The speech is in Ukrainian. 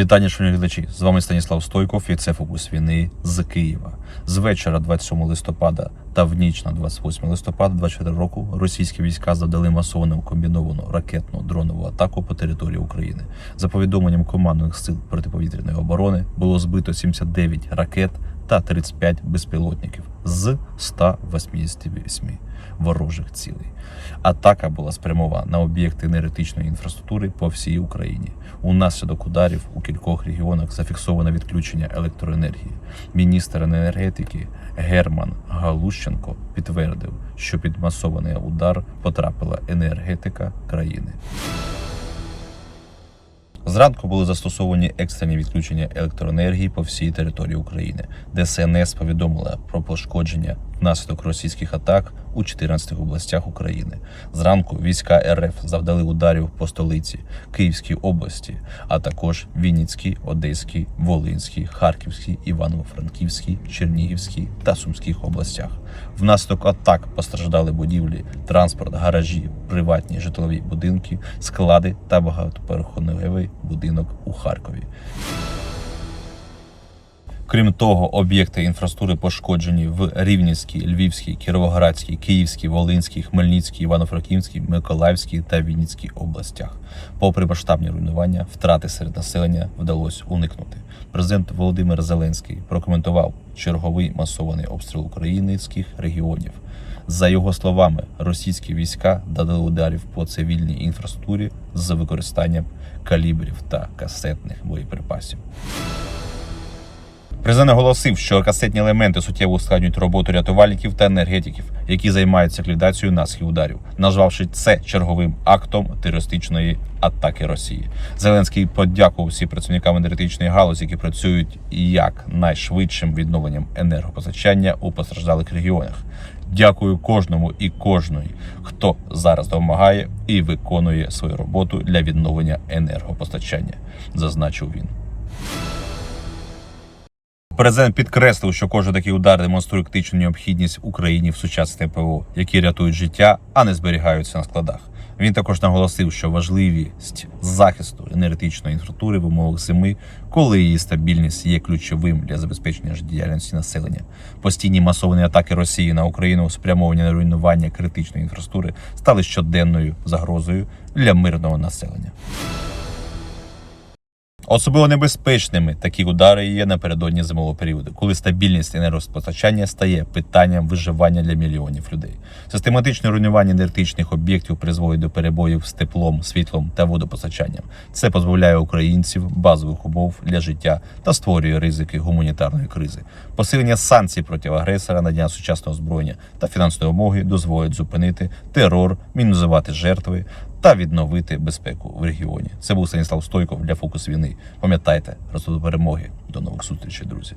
Вітання, шановні глядачі! З вами Станіслав Стойков і це фокус війни з Києва. З вечора 27 листопада та в ніч на 28 листопада 24 року російські війська завдали масовану комбіновану ракетну дронову атаку по території України. За повідомленням командних сил протиповітряної оборони було збито 79 ракет та 35 безпілотників з 188 ворожих цілей. Атака була спрямована на об'єкти енергетичної інфраструктури по всій Україні. Унаслідок ударів у кількох регіонах зафіксовано відключення електроенергії. Міністр енергетики Герман Галущенко підтвердив, що під масований удар потрапила енергетика країни. Зранку були застосовані екстрені відключення електроенергії по всій території України. ДСНС повідомила про пошкодження внаслідок російських атак у 14 областях України. Зранку війська РФ завдали ударів по столиці Київській області, а також Вінницькій, Одеській, Волинській, Харківській, Івано-Франківській, Чернігівській та Сумських областях. Внаслідок атак постраждали будівлі, транспорт, гаражі, приватні житлові будинки, склади та багатоповерховий будинок у Харкові. Крім того, об'єкти інфраструктури пошкоджені в Рівненській, Львівській, Кіровоградській, Київській, Волинській, Хмельницькій, Івано-Франківській, Миколаївській та Вінницькій областях. Попри масштабні руйнування, втрати серед населення вдалося уникнути. Президент Володимир Зеленський прокоментував черговий масований обстріл українських регіонів. За його словами, російські війська дали ударів по цивільній інфраструктурі з використанням калібрів та касетних боєприпасів. Президент наголосив, що касетні елементи суттєво ускладнюють роботу рятувальників та енергетиків, які займаються ліквідацією наслідків ударів, назвавши це черговим актом терористичної атаки Росії. Зеленський подякував всім працівникам енергетичної галузі, які працюють як найшвидшим відновленням енергопостачання у постраждалих регіонах. Дякую кожному і кожної, хто зараз допомагає і виконує свою роботу для відновлення енергопостачання, зазначив він. Президент підкреслив, що кожен такий удар демонструє критичну необхідність Україні в сучасне ПВО, які рятують життя, а не зберігаються на складах. Він також наголосив, що важливість захисту енергетичної інфраструктури в умовах зими, коли її стабільність є ключовим для забезпечення життєдіяльності населення. Постійні масовані атаки Росії на Україну, спрямовані на руйнування критичної інфраструктури, стали щоденною загрозою для мирного населення. Особливо небезпечними такі удари є напередодні зимового періоду, коли стабільність енергопостачання стає питанням виживання для мільйонів людей. Систематичне руйнування енергетичних об'єктів призводить до перебоїв з теплом, світлом та водопостачанням. Це позбавляє українців базових умов для життя та створює ризики гуманітарної кризи. Посилення санкцій проти агресора, надання сучасного озброєння та фінансової вимоги дозволять зупинити терор, мінімізувати жертви та відновити безпеку в регіоні. Це був Станіслав Стойков для фокус війни. Пам'ятайте, росту перемоги. До нових зустрічей, друзі.